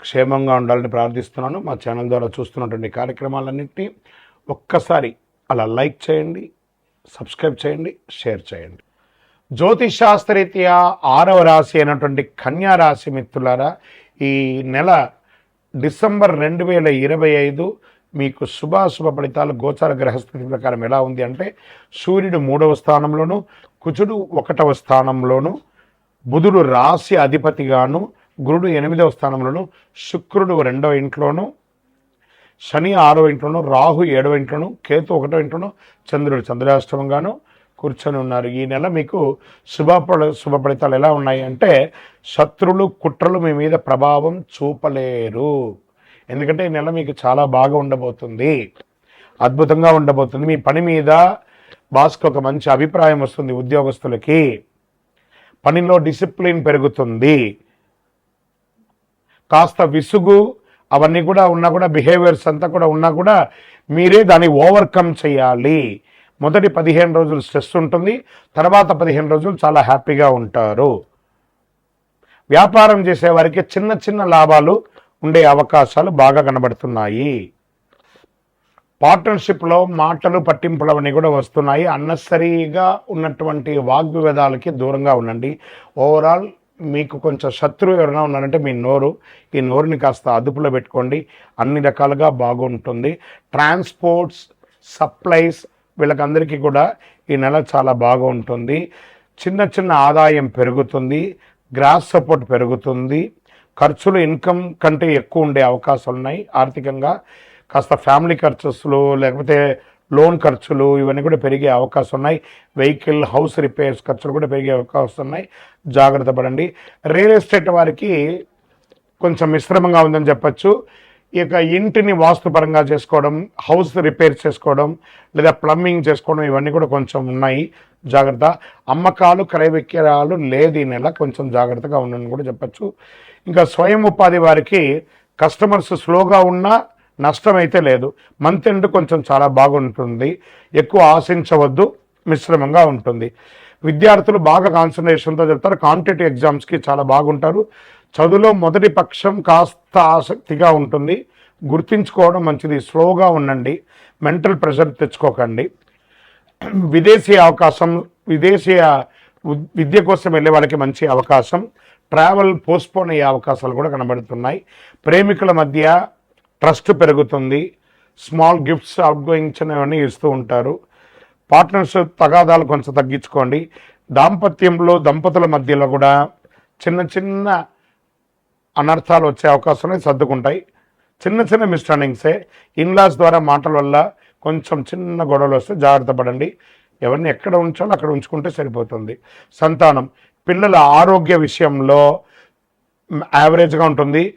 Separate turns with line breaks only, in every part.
క్షేమంగా ఉండాలని ప్రార్థిస్తున్నాను. మా ఛానల్ ద్వారా చూస్తున్నటువంటి కార్యక్రమాలన్నింటినీ ఒక్కసారి అలా లైక్ చేయండి సబ్స్క్రైబ్ చేయండి షేర్ చేయండి. జ్యోతిష్ శాస్త్రరీత్యా ఆరవ రాశి అయినటువంటి కన్యా రాశి మిత్రులారా ఈ నెల డిసెంబర్ రెండు వేల ఇరవై ఐదు మీకు శుభాశుభ ఫలితాలు గోచార గ్రహస్థితి ప్రకారం ఎలా ఉంది అంటే సూర్యుడు మూడవ స్థానంలోను కుజుడు ఒకటవ స్థానంలోను బుధుడు రాశి అధిపతిగాను గురుడు ఎనిమిదవ స్థానంలోను శుక్రుడు రెండవ ఇంట్లోను శని ఆరో ఇంట్లోను రాహు ఏడవ ఇంట్లోను కేతు ఒకటో ఇంట్లోను చంద్రుడు చంద్రాష్టమంగాను కూర్చొని ఉన్నారు. ఈ నెల మీకు శుభ శుభ ఫలితాలు ఎలా ఉన్నాయి అంటే శత్రులు కుట్రలు మీ మీద ప్రభావం చూపలేరు. ఎందుకంటే ఈ నెల మీకు చాలా బాగా ఉండబోతుంది. అద్భుతంగా ఉండబోతుంది. మీ పని మీద బాస్కి ఒక మంచి అభిప్రాయం వస్తుంది ఉద్యోగస్తులకి. పనిలో డిసిప్లిన్ పెరుగుతుంది. కాస్త విసుగు అవన్నీ కూడా ఉన్నా కూడా బిహేవియర్స్ అంతా కూడా ఉన్నా కూడా మీరే దాన్ని ఓవర్కమ్ చేయాలి. మొదటి పదిహేను రోజులు స్ట్రెస్ ఉంటుంది తర్వాత పదిహేను రోజులు చాలా హ్యాపీగా ఉంటారు. వ్యాపారం చేసేవారికి చిన్న చిన్న లాభాలు ఉండే అవకాశాలు బాగా కనబడుతున్నాయి. పార్ట్నర్షిప్లో మాటలు పట్టింపులు అవన్నీ కూడా వస్తున్నాయి. అన్నెసరీగా ఉన్నటువంటి వాగ్వివాదాలకి దూరంగా ఉండండి. ఓవరాల్ మీకు కొంచెం శత్రువు ఎవరైనా ఉన్నారంటే మీ నోరు ఈ నోరుని కాస్త అదుపులో పెట్టుకోండి. అన్ని రకాలుగా బాగుంటుంది. ట్రాన్స్పోర్ట్స్ సప్లైస్ వీళ్ళకందరికీ కూడా ఈ నెల చాలా బాగుంటుంది. చిన్న చిన్న ఆదాయం పెరుగుతుంది. గ్రాస్ సపోర్ట్ పెరుగుతుంది. ఖర్చులు ఇన్కమ్ కంటే ఎక్కువ ఉండే అవకాశాలు ఉన్నాయి ఆర్థికంగా. కాస్త ఫ్యామిలీ ఖర్చులు లేకపోతే లోన్ ఖర్చులు ఇవన్నీ కూడా పెరిగే అవకాశం ఉన్నాయి వెహికల్ హౌస్ రిపేర్స్ ఖర్చులు కూడా పెరిగే అవకాశం ఉన్నాయి జాగ్రత్త పడండి. రియల్ ఎస్టేట్ వారికి కొంచెం మిశ్రమంగా ఉందని చెప్పచ్చు. ఇక ఇంటిని వాస్తుపరంగా చేసుకోవడం హౌస్ రిపేర్ చేసుకోవడం లేదా ప్లంబింగ్ చేసుకోవడం ఇవన్నీ కూడా కొంచెం ఉన్నాయి. జాగ్రత్త. అమ్మకాలు క్రయ విక్రయాలు లేదు ఈ నెల కొంచెం జాగ్రత్తగా ఉండని కూడా చెప్పచ్చు. ఇంకా స్వయం ఉపాధి వారికి కస్టమర్స్ స్లోగా ఉన్నా నష్టం అయితే లేదు. మంత్ ఎండ్ కొంచెం చాలా బాగుంటుంది. ఎక్కువ ఆశించవద్దు. మిశ్రమంగా ఉంటుంది. విద్యార్థులు బాగా కాన్సన్ట్రేషన్తో చెప్తారు. కాంపిటేటివ్ ఎగ్జామ్స్కి చాలా బాగుంటారు. చదువులో మొదటి పక్షం కాస్త ఆసక్తిగా ఉంటుంది. గుర్తించుకోవడం మంచిది. స్లోగా ఉండండి. మెంటల్ ప్రెషర్ తెచ్చుకోకండి. విదేశీ అవకాశం విదేశీయ విద్య కోసం వెళ్ళే వాళ్ళకి మంచి అవకాశం. ట్రావెల్ పోస్ట్పోన్ అయ్యే అవకాశాలు కూడా కనబడుతున్నాయి. ప్రేమికుల మధ్య ట్రస్ట్ పెరుగుతుంది. స్మాల్ గిఫ్ట్స్ అవుట్ అనేవన్నీ ఇస్తూ ఉంటారు. పార్ట్నర్స్ తగాదాలు కొంచెం తగ్గించుకోండి. దాంపత్యంలో దంపతుల మధ్యలో కూడా చిన్న చిన్న అనర్థాలు వచ్చే అవకాశాలు సర్దుకుంటాయి. చిన్న చిన్న మిస్టర్నింగ్సే. ఇన్లాస్ ద్వారా మాటల వల్ల కొంచెం చిన్న గొడవలు వస్తే జాగ్రత్త పడండి. ఎవరిని ఎక్కడ ఉంచాలో అక్కడ ఉంచుకుంటే సరిపోతుంది. సంతానం. పిల్లల ఆరోగ్య విషయంలో యావరేజ్గా ఉంటుంది.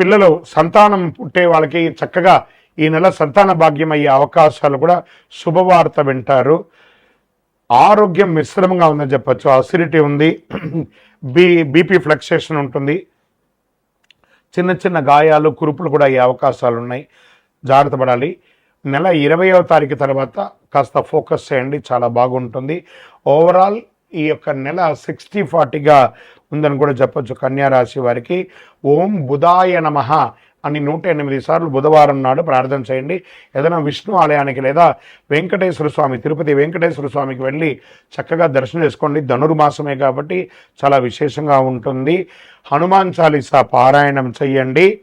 పిల్లలు సంతానం పుట్టే వాళ్ళకి చక్కగా ఈ నెల సంతాన భాగ్యం అయ్యే అవకాశాలు కూడా శుభవార్త వింటారు. ఆరోగ్యం మిశ్రమంగా ఉందని చెప్పచ్చు. అసిడిటీ ఉంది. బీ బీపీ ఫ్లక్సేషన్ ఉంటుంది. చిన్న చిన్న గాయాలు కురుపులు కూడా అయ్యే అవకాశాలు ఉన్నాయి. జాగ్రత్త పడాలి. నెల ఇరవయో తారీఖు తర్వాత కాస్త ఫోకస్ చేయండి. చాలా బాగుంటుంది. ఓవరాల్ ఈ యొక్క నెల సిక్స్టీ ఫార్టీగా ఉందని కూడా చెప్పొచ్చు కన్యారాశి వారికి. ఓం బుధాయ నమః అని నూట ఎనిమిది సార్లు బుధవారం నాడు ప్రార్థన చేయండి. ఏదైనా విష్ణు ఆలయానికి లేదా వెంకటేశ్వర స్వామి తిరుపతి వెంకటేశ్వర స్వామికి వెళ్ళి చక్కగా దర్శనం చేసుకోండి. ధనుర్మాసమే కాబట్టి చాలా విశేషంగా ఉంటుంది. హనుమాన్ చాలీసా పారాయణం చేయండి.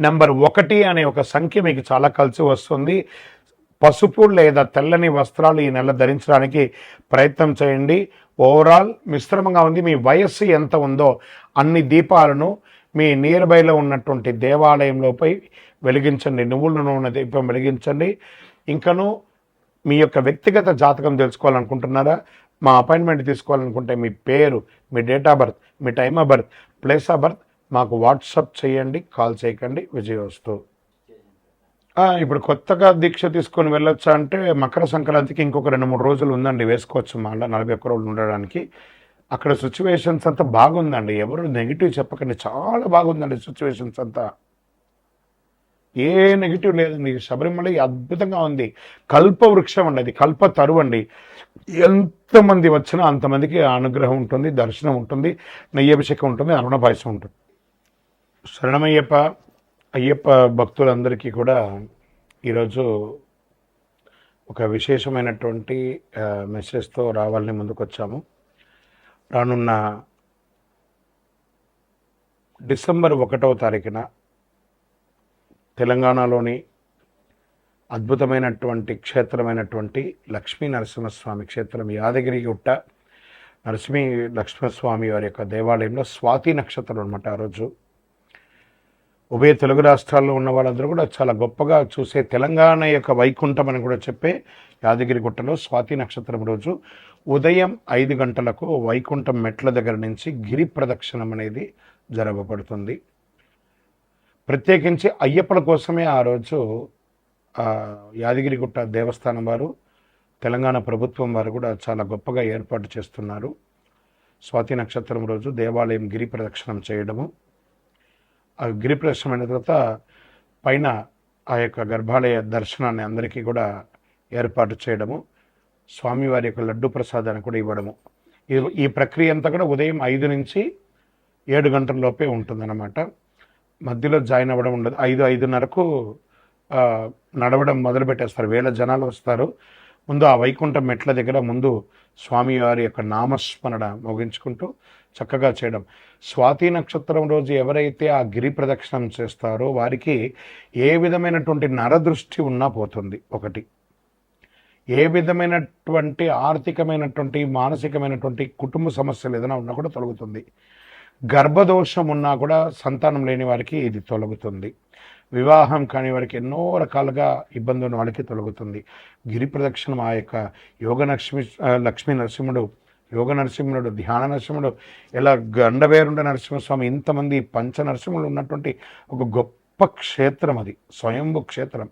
నెంబర్ ఒకటి అనే ఒక సంఖ్య మీకు చాలా కలిసి వస్తుంది. పసుపు లేదా తెల్లని వస్త్రాలు ఈ నెల ధరించడానికి ప్రయత్నం చేయండి. ఓవరాల్ మిశ్రమంగా ఉంది. మీ వయస్సు ఎంత ఉందో అన్ని దీపాలను మీ నియర్ బైలో ఉన్నటువంటి దేవాలయంలోపై వెలిగించండి. నువ్వుల నూనె దీపం వెలిగించండి. ఇంకను మీ యొక్క వ్యక్తిగత జాతకం తెలుసుకోవాలనుకుంటున్నారా? మా అపాయింట్మెంట్ తీసుకోవాలనుకుంటే మీ పేరు మీ date of birth me time of birth place of birth మాకు వాట్సప్ చేయండి కాల్ చేయకండి. విజయవస్తు. ఇప్పుడు కొత్తగా దీక్ష తీసుకొని వెళ్ళొచ్చా అంటే మకర సంక్రాంతికి ఇంకొక రెండు మూడు రోజులు ఉందండి వేసుకోవచ్చు మళ్ళీ నలభై ఒక్క రోజులు ఉండడానికి. అక్కడ సిచ్యువేషన్స్ అంతా బాగుందండి. ఎవరు నెగిటివ్ చెప్పకండి. చాలా బాగుందండి సిచ్యువేషన్స్ అంతా. ఏ నెగిటివ్ లేదండి. శబరిమల అద్భుతంగా ఉంది. కల్ప వృక్షం అండి అది. కల్ప తరువు అండి. ఎంతమంది వచ్చినా అంతమందికి అనుగ్రహం ఉంటుంది దర్శనం ఉంటుంది నెయ్యభిషేకం ఉంటుంది అరుణ పాయసం ఉంటుంది. శరణమయ్యప్ప. అయ్యప్ప భక్తులందరికీ కూడా ఈరోజు ఒక విశేషమైనటువంటి మెసేజ్తో రావాలని ముందుకొచ్చాము. రానున్న డిసెంబర్ ఒకటవ తారీఖున తెలంగాణలోని అద్భుతమైనటువంటి క్షేత్రమైనటువంటి లక్ష్మీ నరసింహస్వామి క్షేత్రం యాదగిరి గుట్ట నరసింహి లక్ష్మణస్వామి వారి యొక్క దేవాలయంలో స్వాతి నక్షత్రం అనమాట ఆ రోజు. ఉభయ తెలుగు రాష్ట్రాల్లో ఉన్న వాళ్ళందరూ కూడా చాలా గొప్పగా చూసే తెలంగాణ యొక్క వైకుంఠం అని కూడా చెప్పే యాదగిరిగుట్టలో స్వాతి నక్షత్రం రోజు ఉదయం ఐదు గంటలకు వైకుంఠం మెట్ల దగ్గర నుంచి గిరి ప్రదక్షిణం అనేది జరగబడుతుంది. ప్రత్యేకించి అయ్యప్పల కోసమే ఆ రోజు యాదగిరిగుట్ట దేవస్థానం వారు తెలంగాణ ప్రభుత్వం వారు కూడా చాలా గొప్పగా ఏర్పాటు చేస్తున్నారు. స్వాతి నక్షత్రం రోజు దేవాలయం గిరి ప్రదక్షిణం చేయడము ఆ గిరి అయిన తర్వాత పైన ఆ యొక్క గర్భాలయ దర్శనాన్ని అందరికీ కూడా ఏర్పాటు చేయడము స్వామివారి యొక్క లడ్డు ప్రసాదాన్ని కూడా ఇవ్వడము. ఈ- ఈ ప్రక్రియ అంతా కూడా ఉదయం ఐదు నుంచి ఏడు గంటల లోపే ఉంటుందన్నమాట. మధ్యలో జాయిన్ అవ్వడం ఉండదు. ఐదు ఐదున్నరకు నడవడం మొదలుపెట్టేస్తారు వేల జనాలు వస్తారు. ముందు ఆ వైకుంఠం మెట్ల దగ్గర ముందు స్వామివారి యొక్క నామస్మరణ ముగించుకుంటూ చక్కగా చేయడం. స్వాతి నక్షత్రం రోజు ఎవరైతే ఆ గిరి ప్రదక్షిణం చేస్తారో వారికి ఏ విధమైనటువంటి నరదృష్టి ఉన్నా పోతుంది. ఒకటి. ఏ విధమైనటువంటి ఆర్థికమైనటువంటి మానసికమైనటువంటి కుటుంబ సమస్యలు ఏదైనా ఉన్నా కూడా తొలగుతుంది. గర్భదోషం ఉన్నా కూడా సంతానం లేని వారికి ఇది తొలగుతుంది. వివాహం కాని వారికి ఎన్నో రకాలుగా ఇబ్బంది ఉన్న వాళ్ళకి తొలగుతుంది. గిరి ప్రదక్షిణం ఆ యొక్క యోగ లక్ష్మి లక్ష్మీ నరసింహుడు యోగ నరసింహుడు ధ్యాన నరసింహుడు ఇలా గండవేరుండ నరసింహస్వామి ఇంతమంది పంచ నరసింహులు ఉన్నటువంటి ఒక గొప్ప క్షేత్రం అది స్వయంభు క్షేత్రం.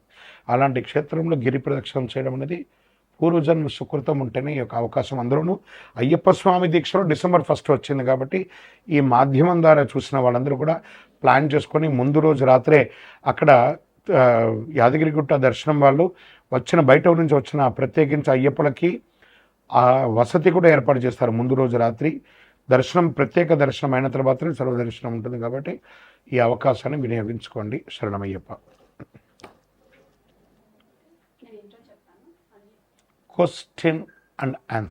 అలాంటి క్షేత్రంలో గిరి ప్రదక్షిణం చేయడం అనేది పూర్వజన్మ సుకృతం ఉంటేనే ఈ యొక్క అవకాశం అందరూ అయ్యప్ప స్వామి దీక్షలో డిసెంబర్ ఫస్ట్ వచ్చింది కాబట్టి ఈ మాధ్యమం ద్వారా చూసిన వాళ్ళందరూ కూడా ప్లాన్ చేసుకొని ముందు రోజు రాత్రే అక్కడ యాదగిరిగుట్ట దర్శనం వాళ్ళు వచ్చిన బయట నుంచి వచ్చిన ప్రత్యేకించి అయ్యప్పలకి ఆ వసతి కూడా ఏర్పాటు చేస్తారు. ముందు రోజు రాత్రి దర్శనం ప్రత్యేక దర్శనం అయిన తర్వాతనే సర్వ దర్శనం ఉంటుంది కాబట్టి ఈ అవకాశాన్ని వినియోగించుకోండి. శరణమయ్యప్ప. Question and answer